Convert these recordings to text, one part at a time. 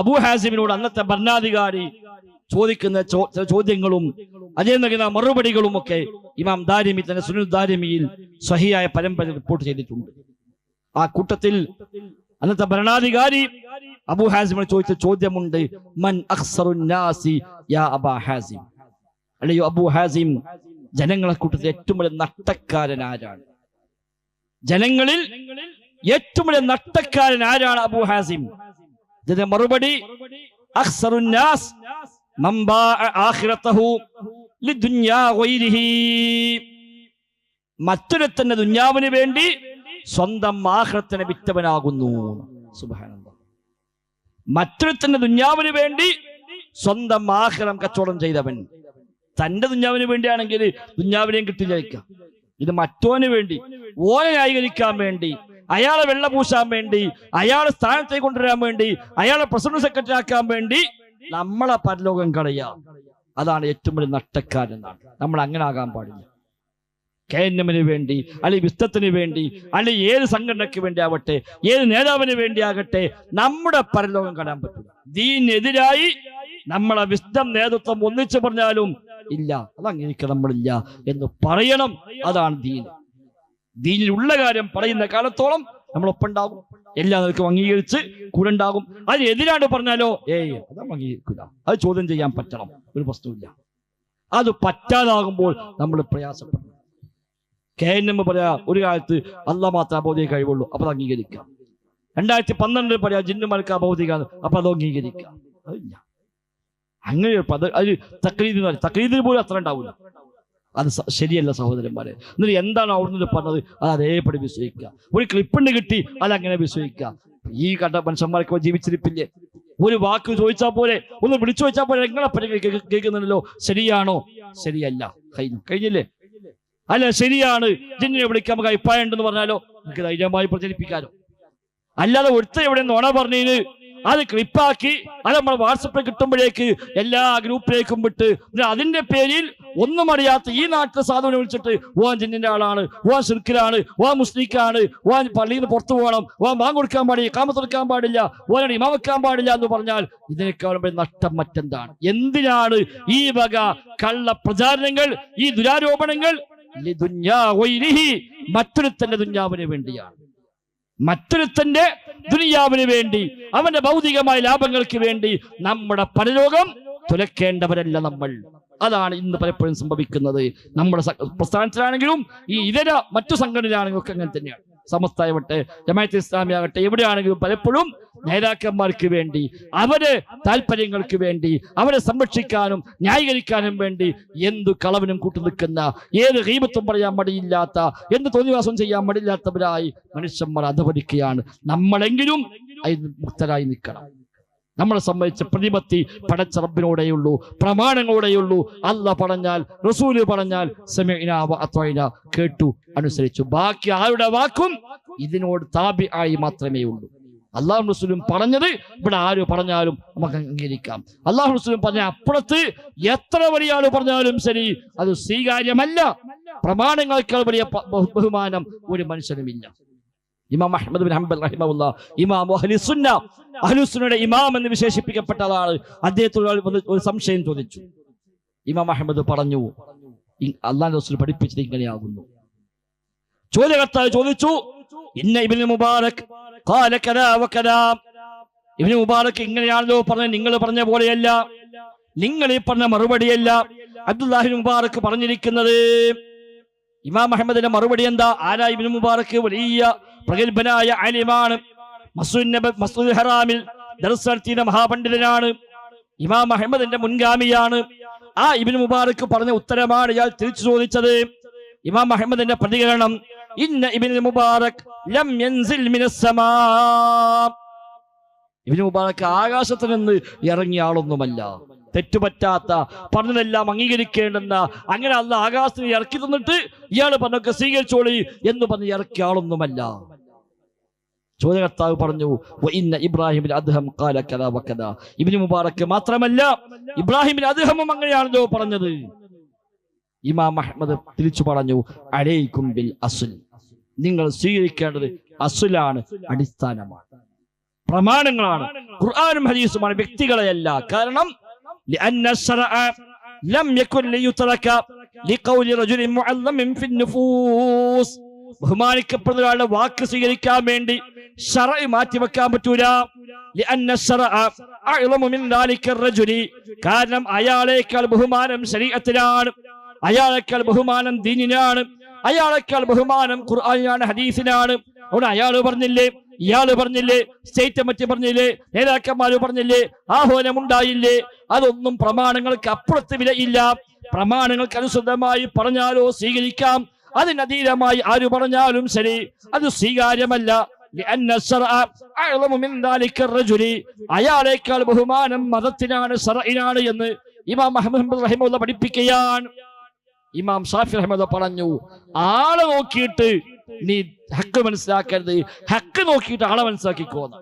അബൂ ഹാസിമിനോട് അന്നത്തെ ഭരണാധികാരി ചോദിക്കുന്ന ചോദ്യങ്ങളും അതേ നൽകുന്ന മറുപടികളും ഒക്കെ ഇമാം ദാരിമി തന്നെ സുനിൽ ദാരിമിയിൽ സഹിയായ പരമ്പര റിപ്പോർട്ട് ചെയ്തിട്ടുണ്ട്. ആ കൂട്ടത്തിൽ അന്നത്തെ ഭരണാധികാരി അബൂ ഹാസിമിനോട് ചോദിച്ച ചോദ്യമുണ്ട് മൻ നാസി യാ അബാ ഹാസിം? അല്ലയോ അബൂ ഹാസിം ജനങ്ങളെ കൂട്ടത്തിൽ ഏറ്റവും വലിയ നട്ടക്കാരൻ ആരാണ്? ജനങ്ങളിൽ ഏറ്റവും വലിയ നട്ടക്കാരൻ ആരാണ് അബൂ ഹാസിം? ഇതിന്റെ മറുപടി മറ്റൊരുത്തന്റെ ദുന്യാവിന് വേണ്ടി സ്വന്തം ആഹ്റത്തിനെ വിറ്റവനാകുന്നു. സുബ്ഹാനല്ലാഹ് മറ്റൊരുത്തന്റെ ദുന്യാവിന് വേണ്ടി സ്വന്തം ആഹ്റം കച്ചവടം ചെയ്തവൻ. തന്റെ ദുഞ്ഞാവിന് വേണ്ടിയാണെങ്കിൽ ദുഞ്ഞാവിനെയും കിട്ടില്ല ഇത് മറ്റോന് വേണ്ടി ഓനെ ന്യായീകരിക്കാൻ വേണ്ടി അയാളെ വെള്ള പൂശാൻ വേണ്ടി അയാളെ സ്ഥാനത്തേക്ക് കൊണ്ടുവരാൻ വേണ്ടി അയാളെ പ്രസിഡന്റ് സെക്രട്ടറി ആക്കാൻ വേണ്ടി നമ്മളെ പരലോകം കളയാ. അതാണ് ഏറ്റവും വലിയ നഷ്ടക്കാരെന്നാണ് നമ്മൾ അങ്ങനെ ആകാൻ പാടില്ല. കെ എൻ എമ്മിന് വേണ്ടി അല്ലെങ്കിൽ വിസ്തത്തിന് വേണ്ടി അല്ലെങ്കിൽ ഏത് സംഘടനയ്ക്ക് വേണ്ടി ആവട്ടെ ഏത് നേതാവിന് വേണ്ടി ആകട്ടെ നമ്മുടെ പരലോകം കളയാൻ പറ്റില്ല ദീനെതിരായി നമ്മളെ വിസ്തം നേതൃത്വം ഒന്നിച്ചു പറഞ്ഞാലും ഇല്ല. അത് നമ്മളില്ല എന്ന് പറയണം. അതാണ് ദീൻ. ദീനിലുള്ള കാര്യം പറയുന്ന കാലത്തോളം നമ്മൾ ഒപ്പുണ്ടാകും. എല്ലാ നിൽക്കും അംഗീകരിച്ച് കൂടെ ഉണ്ടാകും അതിനെതിരാണ്ട് പറഞ്ഞാലോ? ഏയ് അത് അംഗീകരിക്കില്ല. അത് ചോദ്യം ചെയ്യാൻ പറ്റണം. ഒരു പ്രശ്നമില്ല അത് പറ്റാതാകുമ്പോൾ നമ്മൾ പ്രയാസപ്പെടും. കെ എൻ എം പറയാ ഒരു കാലത്ത് അല്ല മാത്രം അബോധിക കഴിവുള്ളൂ അപ്പൊ അത് അംഗീകരിക്കാം. രണ്ടായിരത്തി പന്ത്രണ്ടിൽ പറയാ ജിന്നുമാർക്ക് അബോധിക അപ്പൊ അത് അംഗീകരിക്കാം. അതില്ല. അങ്ങനെ ഒരു അത് തക്രീദ് എന്ന് തക്രീദിന് പോലും അത്ര ഉണ്ടാവില്ല. അത് ശരിയല്ല സഹോദരന്മാരെ. എന്നിട്ട് എന്താണ് അവിടുന്ന് പറഞ്ഞത്? അത് അതേപടി വിശ്വസിക്കുക. ഒരു ക്ലിപ്പിണ്ട് കിട്ടി അത് അങ്ങനെ വിശ്വസിക്കുക. ഈ കണ്ട മനുഷ്യന്മാർക്ക് ജീവിച്ചിരിപ്പില്ലേ? ഒരു വാക്ക് ചോദിച്ചാൽ പോലെ ഒന്ന് വിളിച്ചു ചോദിച്ചാൽ പോലെ പരി കേൾക്കുന്നുണ്ടല്ലോ. ശരിയാണോ? ശരിയല്ല. കഴിഞ്ഞു. കഴിഞ്ഞില്ലേ? അല്ല ശരിയാണ്. ജിന്നിനെ വിളിക്കാൻ നമുക്ക് അഭിപ്രായം ഉണ്ടെന്ന് പറഞ്ഞാലോ? നമുക്ക് ധൈര്യമായി പ്രചരിപ്പിക്കാലോ. അല്ലാതെ ഒരുത്ത എവിടെ നോണ പറഞ്ഞതിന് അത് ക്ലിപ്പാക്കി അത് നമ്മൾ വാട്സപ്പിൽ കിട്ടുമ്പോഴേക്ക് എല്ലാ ഗ്രൂപ്പിലേക്കും വിട്ട് അതിന്റെ പേരിൽ ഒന്നും അറിയാത്ത ഈ നാട്ടിലെ സാധുവിനെ വിളിച്ചിട്ട് വാൻ ജിന്നിന്റെ ആളാണ് വാൻ ശിർക്കിലാണ് വാ മുസ്ലിക്കാണ് വാൻ പള്ളിയിൽ നിന്ന് പുറത്തു പോകണം വാൻ ബാങ്ക് കൊടുക്കാൻ പാടില്ല കാമത്തെടുക്കാൻ പാടില്ല വാനോട് ഇമാം വെക്കാൻ പാടില്ല എന്ന് പറഞ്ഞാൽ ഇതിനേക്കാളും നഷ്ടം മറ്റെന്താണ്? എന്തിനാണ് ഈ വക കള്ള പ്രചാരണങ്ങൾ ഈ ദുരാരോപണങ്ങൾ. മറ്റൊരുത്തന്റെ ദുഞ്ഞാവിന് വേണ്ടിയാണ്. മറ്റൊരുത്തന്റെ ദുനിയാവിന് വേണ്ടി അവന്റെ ഭൗതികമായ ലാഭങ്ങൾക്ക് വേണ്ടി നമ്മുടെ പരലോകം തുലക്കേണ്ടവരല്ല നമ്മൾ. അതാണ് ഇന്ന് പലപ്പോഴും സംഭവിക്കുന്നത്. നമ്മുടെ പ്രസ്ഥാനത്തിലാണെങ്കിലും ഈ ഇതര മറ്റു സംഘടനയാണെങ്കിലും ഒക്കെ അങ്ങനെ തന്നെയാണ്. സമസ്തായവട്ടെ ജമാഅത്ത് ഇസ്ലാമി ആകട്ടെ എവിടെയാണെങ്കിലും പലപ്പോഴും നേതാക്കന്മാർക്ക് വേണ്ടി അവരെ താല്പര്യങ്ങൾക്ക് വേണ്ടി അവരെ സംരക്ഷിക്കാനും ന്യായീകരിക്കാനും വേണ്ടി എന്തു കളവിനും കൂട്ടു നിൽക്കുന്ന ഏത് ഹീമത്വം പറയാൻ മടിയില്ലാത്ത എന്ത് തോന്നിവാസം ചെയ്യാൻ മടിയില്ലാത്തവരായി മനുഷ്യന്മാർ അധപതിക്കുകയാണ്. നമ്മളെങ്കിലും മുക്തരായി നിൽക്കണം. നമ്മളെ സംബന്ധിച്ച് പ്രതിപത്തി പടച്ച റബ്ബിനോടെയുള്ളൂ പ്രമാണങ്ങളോടെയുള്ളൂ. അല്ല പറഞ്ഞാൽ റസൂൽ പറഞ്ഞാൽ സമയന കേട്ടു അനുസരിച്ചു. ബാക്കി ആരുടെ വാക്കും ഇതിനോട് താബി ആയി മാത്രമേ ഉള്ളൂ. അള്ളാഹു റസൂലും പറഞ്ഞത് ഇവിടെ ആര് പറഞ്ഞാലും നമുക്ക് അംഗീകരിക്കാം. അള്ളാഹു റസൂലും പറഞ്ഞ അപ്പുറത്ത് എത്ര വലിയ ആൾ പറഞ്ഞാലും ശരി അത് സ്വീകാര്യമല്ല. പ്രമാണങ്ങളെക്കാൾ വലിയ ബഹുമാനം ഒരു മനുഷ്യനുമില്ല. ഇമാം അഹമ്മദ് ബിൻ ഹംബൽ റഹിമുല്ല ഇമാം അഹ്ലുസുന്ന അഹ്ലുസുന്നയുടെ ഇമാം എന്ന് വിശേഷിപ്പിക്കപ്പെട്ട ആൾ അദ്ദേഹത്തോട് ഒരു സംശയം ചോദിച്ചു. ഇമാം അഹമ്മദ് പറഞ്ഞു അള്ളാഹു റസൂൽ പഠിപ്പിച്ചത് ഇങ്ങനെയാകുന്നു. ചോദ്യകർത്താവ് ചോദിച്ചു ഇന്ന ഇബ്നു മുബാറക് ഖാല കലാ വകലാ ഇബ്നു മുബാറക് ഇങ്ങനെയാണല്ലോ പറഞ്ഞ നിങ്ങൾ പറഞ്ഞ പോലെയല്ല. നിങ്ങൾ ഈ പറഞ്ഞ മറുപടിയല്ല. അബ്ദുല്ലാഹി മുബാറക് പറഞ്ഞിരിക്കുന്നത് ഇമാം അഹമ്മദിന്റെ മറുപടി എന്താ? ആരായ ഇബ്നു മുബാറക് വലിയ പ്രഗത്ഭനായ അലിമാണ് ഹറാമിൽ ദർസ് മഹാപണ്ഡിതനാണ്. ഇമാം അഹമ്മദിന്റെ മുൻഗാമിയാണ്. ആ ഇബിൻ മുബാറക്ക് പറഞ്ഞ ഉത്തരമാണ് ഇയാൾ തിരിച്ചു ചോദിച്ചത്. ഇമാം അഹമ്മദിന്റെ പ്രതികരണം ഇന്ന ഇബിൻ മുബാറക് ലം യൻസിൽ മിനസ് സമാ. ഇബ്നു മുബാറക് ആകാശത്ത് നിന്ന് ഇറങ്ങിയ ആളൊന്നുമല്ല. തെറ്റുപറ്റാത്ത പറഞ്ഞതെല്ലാം അംഗീകരിക്കേണ്ടെന്ന അങ്ങനെ അല്ല ആകാശത്തിന് ഇറക്കി തന്നിട്ട് ഇയാൾ പറഞ്ഞൊക്കെ സ്വീകരിച്ചോളി എന്ന് പറഞ്ഞ് ഇറക്കിയ ആളൊന്നുമല്ല. ചോദ്യകർത്താവ് പറഞ്ഞു "വ ഇന്ന ഇബ്രാഹിമിൽ അദ്ദേഹം കാല കഥ വക്കഥ ഇബ്നു മുബാറക്ക് മാത്രമല്ല ഇബ്രാഹിമിൽ അദ്ദേഹമും അങ്ങനെയാണല്ലോ പറഞ്ഞത്. ഇമാം അഹ്മദ് തിരിച്ചു പറഞ്ഞു അലൈക്കും ബിൽ അസുൽ. നിങ്ങൾ സ്വീകരിക്കേണ്ടത് അസുലാണ് അടിസ്ഥാനമാണ്. പ്രമാണങ്ങളാണ്. ഖുർആാനും ഹദീസുമാണ് വ്യക്തികളെയല്ല. കാരണം لأن الشرع لم يكن ليترك لقول رجل معظم في النفوس ബഹുമാനിക്കപ്പെടുന്ന ഒരാളുടെ വാക്ക് സ്വീകരിക്കാൻ വേണ്ടി ഷറ മാറ്റിവെക്കാൻ പറ്റൂല لأن الشرع أعظم من ذلك الرجل കാരണം അയാളേക്കാൾ ബഹുമാനം ശരീരത്തിലാണ് അയാളേക്കാൾ ബഹുമാനം ദീനിനാണ് അയാളേക്കാൾ ബഹുമാനം ഖുർആാനാണ് ഹദീസിനാണ് അവിടെ അയാൾ പറഞ്ഞില്ലേ ഇയാൾ പറഞ്ഞില്ലേ സ്റ്റേറ്റ് കമ്മിറ്റി പറഞ്ഞില്ലേ നേതാക്കന്മാര് പറഞ്ഞില്ലേ ആഹ്വാനമുണ്ടായില്ലേ? അതൊന്നും പ്രമാണങ്ങൾക്ക് അപ്പുറത്ത് വിലയില്ല. പ്രമാണങ്ങൾക്ക് അനുസൃതമായി പറഞ്ഞാലോ സ്വീകരിക്കാം. അതിനതീതമായി ആര് പറഞ്ഞാലും ശരി അത് സ്വീകാര്യമല്ല. അയാളേക്കാൾ ബഹുമാനം മതത്തിനാണ് സറയിനാണ് എന്ന് ഇമാം അഹമ്മദ് റഹിമുള്ള പഠിപ്പിക്കുകയാണ്. ഇമാം സാഫി റഹ്മദ് പറഞ്ഞു ആളെ നോക്കിയിട്ട് നീ ഹക്ക് മനസ്സിലാക്കരുത്. ഹക്ക് നോക്കിയിട്ട് ആളെ മനസ്സിലാക്കിക്കോന്ന്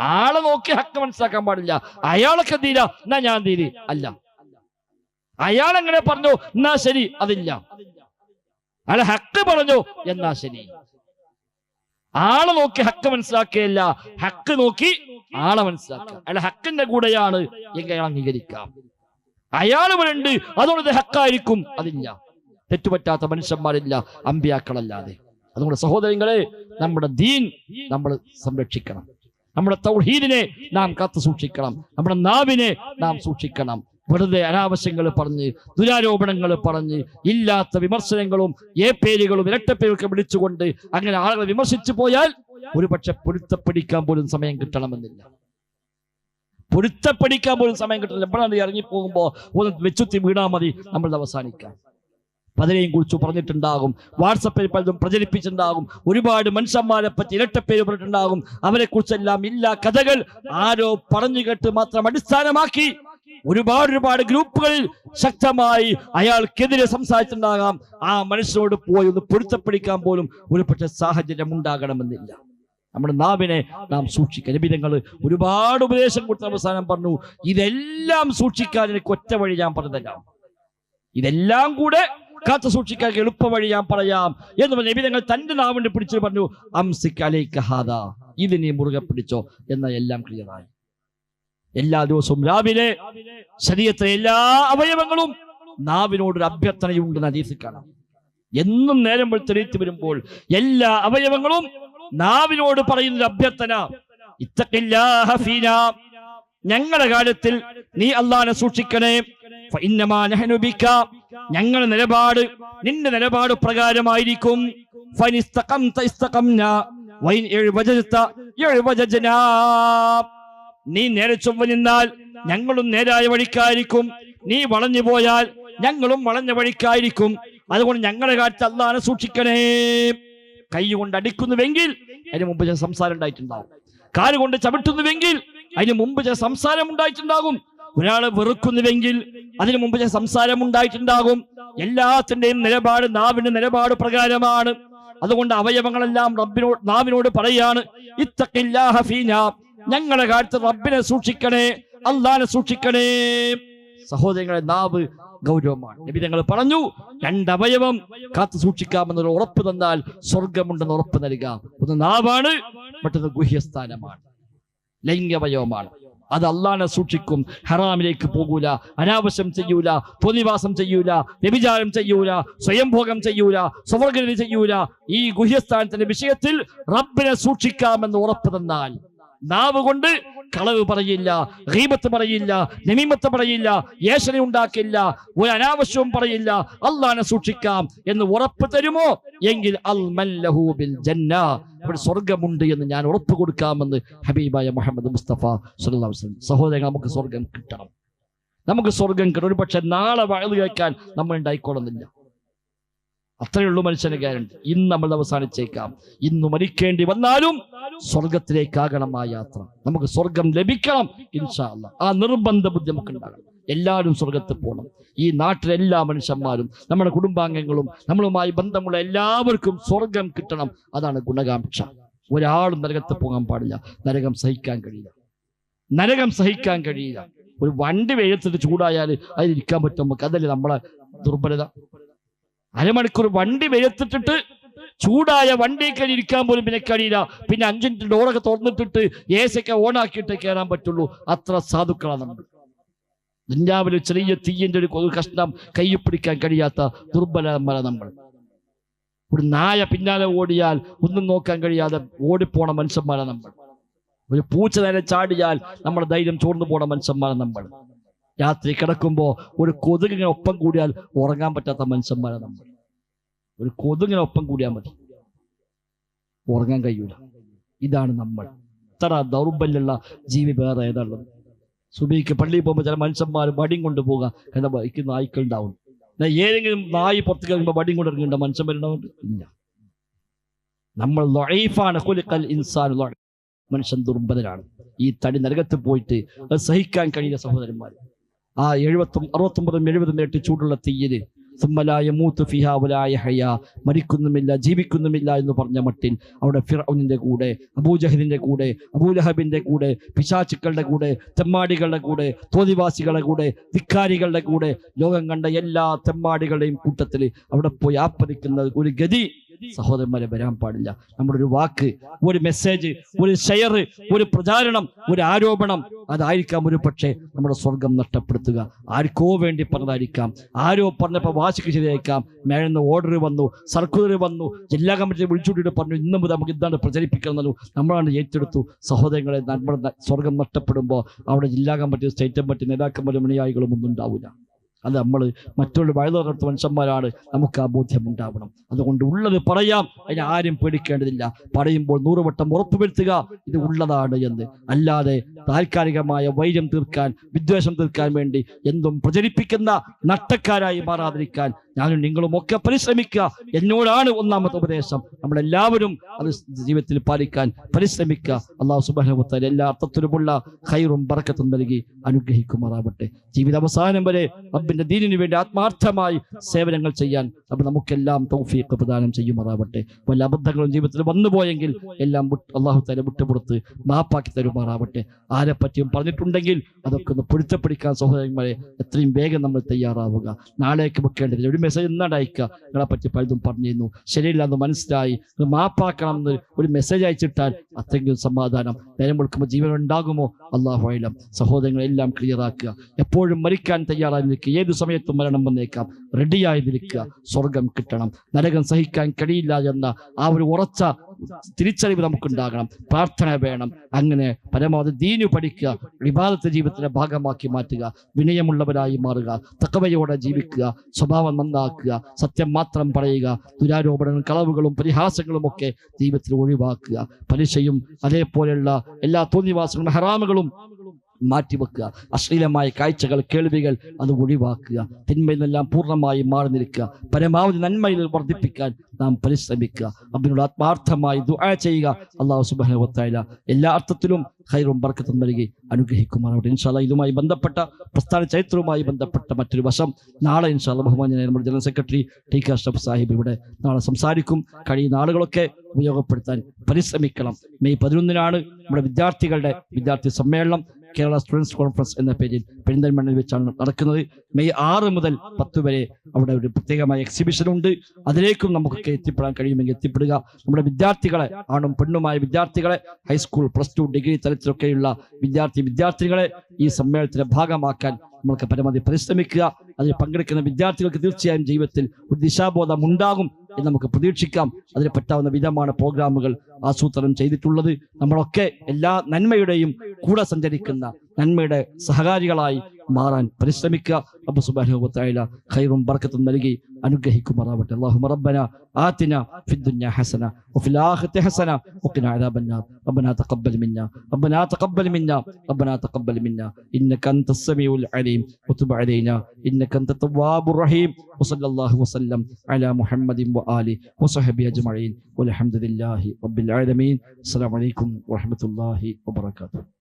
ആളെ നോക്കി ഹക്ക് മനസ്സിലാക്കാൻ പാടില്ല. അയാളൊക്കെ തീര എന്നാ ഞാൻ തീരി? അല്ല. അയാൾ എങ്ങനെ പറഞ്ഞു? എന്നാ ശരി അതില്ല. അയാൾ ഹക്ക് പറഞ്ഞു എന്നാ ശരി. ആളെ നോക്കി ഹക്ക് മനസ്സിലാക്കുകയല്ല ഹക്ക് നോക്കി ആളെ മനസ്സിലാക്കുക. അയാൾ ഹക്കിന്റെ കൂടെയാണ് അയാൾ അംഗീകരിക്കാം. അയാൾ ഇവിടെ ഉണ്ട് അതുകൊണ്ട് ഹക്കായിരിക്കും അതില്ല. തെറ്റുപറ്റാത്ത മനുഷ്യന്മാരില്ല അമ്പിയാക്കളല്ലാതെ. അതുകൊണ്ട് സഹോദരങ്ങളെ നമ്മുടെ ദീൻ നമ്മൾ സംരക്ഷിക്കണം. നമ്മുടെ തൗഹീദിനെ നാം കാത്തു സൂക്ഷിക്കണം. നമ്മുടെ നാവിനെ നാം സൂക്ഷിക്കണം. വെറുതെ അനാവശ്യങ്ങൾ പറഞ്ഞ് ദുരാരോപണങ്ങൾ പറഞ്ഞ് ഇല്ലാത്ത വിമർശനങ്ങളും ഏ പേരുകളും ഇരട്ടപ്പേരൊക്കെ വിളിച്ചുകൊണ്ട് അങ്ങനെ ആളുകളെ വിമർശിച്ചു പോയാൽ ഒരുപക്ഷെ പൊരുത്തപ്പെടിക്കാൻ പോലും സമയം കിട്ടണമെന്നില്ല. പൊരുത്തപ്പെടിക്കാൻ പോലും സമയം കിട്ടില്ല എപ്പോഴാണ് ഇറങ്ങി പോകുമ്പോ ഒന്ന് വെച്ചുത്തി വീണാൽ മതി നമ്മൾ അവസാനിക്കാം. പലരെയും കുറിച്ച് പറഞ്ഞിട്ടുണ്ടാകും. വാട്സപ്പിൽ പലതും പ്രചരിപ്പിച്ചിട്ടുണ്ടാകും. ഒരുപാട് മനുഷ്യന്മാരെ പറ്റി ഇരട്ടപ്പേര് പറഞ്ഞിട്ടുണ്ടാകും. അവരെ കുറിച്ചെല്ലാം ഇല്ല കഥകൾ ആരോ പറഞ്ഞു കേട്ട് മാത്രം അടിസ്ഥാനമാക്കി ഒരുപാട് ഒരുപാട് ഗ്രൂപ്പുകളിൽ ശക്തമായി അയാൾക്കെതിരെ സംസാരിച്ചിട്ടുണ്ടാകാം. ആ മനുഷ്യനോട് പോയി ഒന്ന് പൊരുത്തപ്പെടിക്കാൻ പോലും ഒരു പക്ഷേ സാഹചര്യം ഉണ്ടാകണമെന്നില്ല. നമ്മുടെ നാവിനെ നാം സൂക്ഷിക്കുക ലഭിതങ്ങൾ ഒരുപാട് ഉപദേശം കൊടുത്ത അവസാനം പറഞ്ഞു ഇതെല്ലാം സൂക്ഷിക്കാൻ എനിക്ക് ഒറ്റ വഴി ഞാൻ പറഞ്ഞതല്ല ഇതെല്ലാം കൂടെ കാത്തു സൂക്ഷിക്കാൻ എളുപ്പ വഴി ഞാൻ പറയാം എന്ന് പറഞ്ഞ നിബിധങ്ങൾ തന്റെ നാവിന്റെ പിടിച്ചു പറഞ്ഞു അംസിക് അലൈക ഹാദാ. ഇത് നീ മുറുകെ പിടിച്ചോ. എന്ന എല്ലാം ക്ലിയറായി എല്ലാ ദിവസവും രാവിലെ ശരീരത്തിലെ എല്ലാ അവയവങ്ങളും നാവിനോടൊരു അഭ്യർത്ഥനയുണ്ട് നദീസിൽ കാണാം. എന്നും നേരം തെളിയിച്ചു വരുമ്പോൾ എല്ലാ അവയവങ്ങളും നാവിനോട് പറയുന്ന അഭ്യർത്ഥന. ഞങ്ങളുടെ കാര്യത്തിൽ നീ അള്ളാനെ സൂക്ഷിക്കണേ. ഞങ്ങളുടെ നിലപാട് നിന്റെ നിലപാട് പ്രകാരമായിരിക്കും. നീ നേരെ ചൊവ്വ നിന്നാൽ ഞങ്ങളും നേരായ വഴിക്കായിരിക്കും. നീ വളഞ്ഞു പോയാൽ ഞങ്ങളും വളഞ്ഞ വഴിക്കായിരിക്കും. അതുകൊണ്ട് ഞങ്ങളുടെ കാറ്റ് അള്ളാനെ സൂക്ഷിക്കണേ. കൈ കൊണ്ട് അടിക്കുന്നുവെങ്കിൽ അതിന് മുമ്പ് ചില സംസാരം ഉണ്ടായിട്ടുണ്ടാവും. കാൽ കൊണ്ട് ചവിട്ടുന്നുവെങ്കിൽ അതിന് മുമ്പ് ചില സംസാരം ഉണ്ടായിട്ടുണ്ടാകും. ഒരാളെ വെറുക്കുന്നുവെങ്കിൽ അതിനു മുമ്പ് സംസാരം ഉണ്ടായിട്ടുണ്ടാകും എല്ലാത്തിന്റെയും നിലപാട് നാവിന്റെ നിലപാട് പ്രകാരമാണ്. അതുകൊണ്ട് അവയവങ്ങളെല്ലാം റബ്ബിനോട് നാവിനോട് പറയാണ്. ഞങ്ങളുടെ കാലത്ത് റബ്ബിനെ സൂക്ഷിക്കണേ അള്ളാനെ സൂക്ഷിക്കണേ. സഹോദരങ്ങളെ നാവ് ഗൗരവമാണ്. നബി തങ്ങൾ പറഞ്ഞു രണ്ടവയവം കാത്തു സൂക്ഷിക്കാമെന്നൊരു ഉറപ്പ് തന്നാൽ സ്വർഗമുണ്ടെന്ന് ഉറപ്പ് നൽകാം. ഒന്ന് നാവാണ് മറ്റൊന്ന് ഗുഹ്യസ്ഥാനമാണ്. ലൈംഗവയവമാണ് അത് അള്ളാനെ സൂക്ഷിക്കും. ഹറാമിലേക്ക് പോകൂല അനാവശ്യം ചെയ്യൂല പൊതിവാസം ചെയ്യൂല വ്യഭിചാരം ചെയ്യൂല സ്വയംഭോഗം ചെയ്യൂല സ്വവർഗന ചെയ്യൂല. ഈ ഗുഹ്യസ്ഥാനത്തിന്റെ വിഷയത്തിൽ റബ്ബിനെ സൂക്ഷിക്കാമെന്ന് ഉറപ്പ് തന്നാൽ നാവ് കൊണ്ട് കളവ് പറയില്ല ഗീബത്ത് പറയില്ല നിമിമത്ത് പറയില്ല ഏഷണ ഉണ്ടാക്കില്ല ഒരു അനാവശ്യവും പറയില്ല. അള്ളാനെ സൂക്ഷിക്കാം എന്ന് ഉറപ്പ് തരുമോ? എങ്കിൽ അൽ മല്ലഹൂബിൽ ജന്ന ഇവിടെ സ്വർഗമുണ്ട് എന്ന് ഞാൻ ഉറപ്പ് കൊടുക്കാമെന്ന് ഹബീബായ മുഹമ്മദ് മുസ്തഫ വസല്ലം. സഹോദരങ്ങൾ നമുക്ക് സ്വർഗം കിട്ടണം. നമുക്ക് സ്വർഗം കിട്ടണം. ഒരു പക്ഷെ നാളെ വഴുതു കേൾക്കാൻ നമ്മൾ ഉണ്ടായിക്കൊള്ളുന്നില്ല. അത്രയുള്ളൂ മനുഷ്യന് ഗ്യാരണ്ടി. ഇന്ന് നമ്മൾ അവസാനിച്ചേക്കാം. ഇന്ന് മരിക്കേണ്ടി വന്നാലും സ്വർഗത്തിലേക്കാകണം ആ യാത്ര. നമുക്ക് സ്വർഗം ലഭിക്കണം ഇൻഷാ അല്ലാ ആ നിർബന്ധ ബുദ്ധി നമുക്ക് ഉണ്ടാകണം എല്ലാവരും സ്വർഗത്തിൽ പോകണം. ഈ നാട്ടിലെ എല്ലാ മനുഷ്യന്മാരും നമ്മുടെ കുടുംബാംഗങ്ങളും നമ്മളുമായി ബന്ധമുള്ള എല്ലാവർക്കും സ്വർഗം കിട്ടണം. അതാണ് ഗുണകാംക്ഷ. ഒരാളും നരകത്ത് പോകാൻ പാടില്ല. നരകം സഹിക്കാൻ കഴിയില്ല. നരകം സഹിക്കാൻ കഴിയില്ല. ഒരു വണ്ടി വെയിലത്തിട്ട് ചൂടായാൽ അതിലിരിക്കാൻ പറ്റും. നമുക്ക് അതല്ലേ നമ്മളെ ദുർബലത. അരമണിക്കൂർ വണ്ടി വെയിലത്തിട്ടിട്ട് ചൂടായ വണ്ടി കയറി ഇരിക്കാൻ പോലും പിന്നെ കഴിയില്ല. പിന്നെ അഞ്ചിന്റെ ഡോറൊക്കെ തുറന്നിട്ടിട്ട് എ സി ഓണാക്കിയിട്ട് കയറാൻ പറ്റുള്ളൂ. അത്ര സാധുക്കളാണ് നമ്മൾ. ദുഞ്ഞാവിൽ ചെറിയ തീയന്റെ ഒരു കഷ്ണം കയ്യിൽ പിടിക്കാൻ കഴിയാത്ത ദുർബലമല നമ്മൾ. ഒരു നായ പിന്നാലെ ഓടിയാൽ ഒന്നും നോക്കാൻ കഴിയാതെ ഓടിപ്പോണ മനുഷ്യന്മാരാണ് നമ്മൾ. ഒരു പൂച്ച നേരെ ചാടിയാൽ നമ്മുടെ ധൈര്യം ചോർന്നു പോണ മനുഷ്യന്മാരാണ് നമ്മൾ. രാത്രി കിടക്കുമ്പോൾ ഒരു കൊതുകിങ്ങനെ ഒപ്പം കൂടിയാൽ ഉറങ്ങാൻ പറ്റാത്ത മനുഷ്യന്മാരാണ് നമ്മൾ. ഒരു കൊതുകിനെ ഒപ്പം കൂടിയാൽ മതി. ഉറങ്ങാൻ കഴിയൂല. ഇതാണ് നമ്മൾ. ഇത്ര ദൗർബല്യമുള്ള ജീവി വേറെ ഏതാണുള്ളത്? സുബിക്ക് പള്ളിയിൽ പോകുമ്പോൾ ചില മനുഷ്യന്മാർ വടിയും കൊണ്ട് പോകുക എന്ന ബൈക്ക് നായ്ക്കൾ ഉണ്ടാവും ഏതെങ്കിലും നായി പുറത്ത് കഴിയുമ്പോൾ വടിയും കൊണ്ട് ഇറങ്ങിണ്ട മനുഷ്യന്മാരുണ്ടാവുന്നുണ്ട് ഇല്ല. നമ്മൾ ലൊഴീഫാണ് കുലുക്കൽ ഇൻസാൻ മനുഷ്യൻ ദുർബലനാണ്. ഈ തടി നരകത്തിൽ പോയിട്ട് സഹിക്കാൻ കഴിയുന്ന സഹോദരന്മാർ ആ എഴുപത്തും അറുപത്തൊമ്പതും എഴുപതും എട്ട് ചൂടുള്ള തീയിൽ മരിക്കുന്നുമില്ല ജീവിക്കുന്നുമില്ല എന്ന് പറഞ്ഞ മട്ടിൽ അവിടെ ഫിറൌനിന്റെ കൂടെ അബൂജഹലിന്റെ കൂടെ അബൂലഹബിന്റെ കൂടെ പിശാചുക്കളുടെ കൂടെ തെമ്മാടികളുടെ കൂടെ തോതിവാസികളുടെ കൂടെ ധിക്കാരികളുടെ കൂടെ ലോകം കണ്ട എല്ലാ തെമ്മാടികളുടെയും കൂട്ടത്തിൽ അവിടെ പോയി ആപ്പതിക്കുന്ന ഒരു ഗതി. സഹോദരന്മാരെ വരാൻ പാടില്ല. നമ്മുടെ ഒരു വാക്ക് ഒരു മെസ്സേജ് ഒരു ഷെയർ ഒരു പ്രചാരണം ഒരു ആരോപണം അതായിരിക്കാം ഒരു പക്ഷേ നമ്മുടെ സ്വർഗം നഷ്ടപ്പെടുത്തുക. ആർക്കോ വേണ്ടി പറഞ്ഞതായിരിക്കാം. ആരോ പറഞ്ഞപ്പോൾ വാശിക്ക് ശരിയായിരിക്കാം. മേഴുന്ന ഓർഡർ വന്നു സർക്കുലർ വന്നു ജില്ലാ കമ്മിറ്റി വിളിച്ചുകൂട്ടിയിട്ട് പറഞ്ഞു ഇന്ന് മുതൽ നമുക്ക് ഇതാണ് പ്രചരിപ്പിക്കുന്നത് നമ്മളാണ് ഏറ്റെടുത്തു. സഹോദരങ്ങളെ നമ്മുടെ സ്വർഗം നഷ്ടപ്പെടുമ്പോൾ അവിടെ ജില്ലാ കമ്മിറ്റി സ്റ്റേറ്റ് കമ്മിറ്റി നേതാക്കന്മാരും മണിയായികളും ഒന്നും ഉണ്ടാവില്ല. അത് നമ്മൾ മറ്റുള്ള വഴുതോർത്ത മനുഷ്യന്മാരാണ്. നമുക്ക് ആ ബോധ്യം ഉണ്ടാവണം. അതുകൊണ്ട് ഉള്ളത് പറയാം. അതിന് ആരും പേടിക്കേണ്ടതില്ല. പറയുമ്പോൾ നൂറുവട്ടം ഉറപ്പുവരുത്തുക. ഇത് ഉള്ളതാണ് എന്ന്. അല്ലാതെ താൽക്കാലികമായ വൈരം തീർക്കാൻ വിദ്വേഷം തീർക്കാൻ വേണ്ടി എന്തും പ്രചരിപ്പിക്കുന്ന നട്ടക്കാരായി മാറാതിരിക്കാൻ ഞാനും നിങ്ങളും ഒക്കെ പരിശ്രമിക്കുക. എന്നോടാണ് ഒന്നാമത്തെ ഉപദേശം. നമ്മളെല്ലാവരും അത് ജീവിതത്തിൽ പാലിക്കാൻ പരിശ്രമിക്കുക. അള്ളാഹു സുബാനുഭത്താൽ എല്ലാ അർത്ഥത്തിലുമുള്ള ഹൈറും ബറക്കത്തും നൽകി അനുഗ്രഹിക്കുമാറാവട്ടെ. ജീവിത അവസാനം വരെ റബ്ബിന്റെ ദീനിനു വേണ്ടി ആത്മാർത്ഥമായി സേവനങ്ങൾ ചെയ്യാൻ അപ്പൊ നമുക്കെല്ലാം തൗഫീഖ് പ്രദാനം ചെയ്യുമാറാവട്ടെ. വല്ല അബദ്ധങ്ങളും ജീവിതത്തിൽ വന്നുപോയെങ്കിൽ എല്ലാം അള്ളാഹു തല വിട്ടുപുറത്ത് മാപ്പാക്കി തരുമാറാവട്ടെ. ആരെ പറ്റിയും പറഞ്ഞിട്ടുണ്ടെങ്കിൽ അതൊക്കെ ഒന്ന് പൊരുത്തപ്പെടിക്കാൻ സഹോദരന്മാരെ എത്രയും വേഗം നമ്മൾ തയ്യാറാവുക. നാളേക്ക് വെക്കേണ്ടത് ഒരു മെസ്സേജ് എന്നാണ് അയക്കുക നിങ്ങളെ പറ്റി പലതും പറഞ്ഞിരുന്നു. ശരിയില്ല എന്ന് മനസ്സിലായി. മാപ്പാക്കണം എന്ന് ഒരു മെസ്സേജ് അയച്ചിട്ടാൽ അത്രയ്ക്കും സമാധാനം. നേരം കൊടുക്കുമ്പോൾ ജീവൻ ഉണ്ടാകുമോ? അള്ളാഹുലം സഹോദരങ്ങളെല്ലാം ക്ലിയർ ആക്കുക. എപ്പോഴും മരിക്കാൻ തയ്യാറായി നിൽക്കുക ഏത് സമയത്തും മരണം വന്നേക്കാം. റെഡിയായി നിൽക്കുക സ്വർഗം കിട്ടണം. നരകം സഹിക്കാൻ കഴിയില്ല എന്ന ആ ഒരു ഉറച്ച തിരിച്ചറിവ് നമുക്കുണ്ടാകണം. പ്രാർത്ഥന വേണം. അങ്ങനെ പരമാവധി ദീനു പഠിക്കുക വിവാദത്തെ ജീവിതത്തിന്റെ ഭാഗമാക്കി മാറ്റുക വിനയമുള്ളവരായി മാറുക തക്കവയോടെ ജീവിക്കുക സ്വഭാവം നന്നാക്കുക സത്യം മാത്രം പറയുക ദുരാരോപണങ്ങളും കളവുകളും പരിഹാസങ്ങളും ഒക്കെ ജീവിതത്തിൽ ഒഴിവാക്കുക. പലിശയും അതേപോലെയുള്ള എല്ലാ തോന്നിവാസങ്ങളും ഹറാമുകളും മാറ്റിവെക്കുക. അശ്ലീലമായ കാഴ്ചകൾ കേൾവികൾ അത് ഒഴിവാക്കുക. തിന്മയിൽ നിന്നെല്ലാം പൂർണമായി മാറി നിൽക്കുക. പരമാവധി നന്മയിൽ വർദ്ധിപ്പിക്കാൻ നാം പരിശ്രമിക്കുക. അതിനോട് ആത്മാർത്ഥമായി ദുആ ചെയ്യുക. അള്ളാഹു സുബാനുവത്തായ എല്ലാ അർത്ഥത്തിലും ഹൈറും ബർക്കത്തും നൽകി അനുഗ്രഹിക്കുമാറാവട്ടെ. ഇൻഷാല്ല ഇതുമായി ബന്ധപ്പെട്ട പ്രസ്ഥാന ചരിത്രവുമായി ബന്ധപ്പെട്ട മറ്റൊരു വശം നാളെ ഇൻഷാല്ല ബഹുമാനായ നമ്മുടെ general secretary T K Ashraf Sahib ഇവിടെ നാളെ സംസാരിക്കും. കഴിയുന്ന ആളുകളൊക്കെ ഉപയോഗപ്പെടുത്താൻ പരിശ്രമിക്കണം. മെയ് പതിനൊന്നിനാണ് നമ്മുടെ വിദ്യാർത്ഥികളുടെ വിദ്യാർത്ഥി സമ്മേളനം. കേരള സ്റ്റുഡൻസ് കോൺഫറൻസ് എന്ന പേരിൽ പെരിന്തൽമണ്ണയിൽ വെച്ചാണ് നടക്കുന്നത്. മെയ് ആറ് മുതൽ പത്ത് വരെ അവിടെ ഒരു പ്രത്യേകമായ എക്സിബിഷൻ ഉണ്ട്. അതിലേക്കും നമുക്കൊക്കെ എത്തിപ്പെടാൻ കഴിയുമെങ്കിൽ എത്തിപ്പെടുക. നമ്മുടെ വിദ്യാർത്ഥികളെ ആണും പെണ്ണുമായ വിദ്യാർത്ഥികളെ high school plus two degree തലത്തിലൊക്കെയുള്ള വിദ്യാർത്ഥി വിദ്യാർത്ഥികളെ ഈ സമ്മേളനത്തിന്റെ ഭാഗമാക്കാൻ നമ്മൾക്ക് പരമാവധി പരിശ്രമിക്കുക. അതിൽ പങ്കെടുക്കുന്ന വിദ്യാർത്ഥികൾക്ക് തീർച്ചയായും ജീവിതത്തിൽ ഒരു ദിശാബോധം ഉണ്ടാകും എന്ന് നമുക്ക് പ്രതീക്ഷിക്കാം. അതിന് പറ്റാവുന്ന വിധമാണ് പ്രോഗ്രാമുകൾ ആസൂത്രണം ചെയ്തിട്ടുള്ളത്. നമ്മളൊക്കെ എല്ലാ നന്മയുടെയും കൂടെ സഞ്ചരിക്കുന്ന നന്മയുടെ സഹകാരികളായി മാറാൻ പരിശ്രമിക്കുക അബ്ബു സുബാനുഭവത്തായ ഖൈറും ബർക്കത്തും നൽകി അനുഗ്രഹിക്കുമാറാവട്ടെ അള്ളാഹു റബ്ബന آتنا في الدنيا حسنة وفي الآخرة حسنة وقنا عذاب النار ربنا تقبل منا ربنا تقبل منا ربنا تقبل منا إنك أنت السميع العليم وتب علينا إنك أنت التواب الرحيم وصلى الله وسلم على محمد وآله وصحبه أجمعين والحمد لله رب العالمين السلام عليكم ورحمة الله وبركاته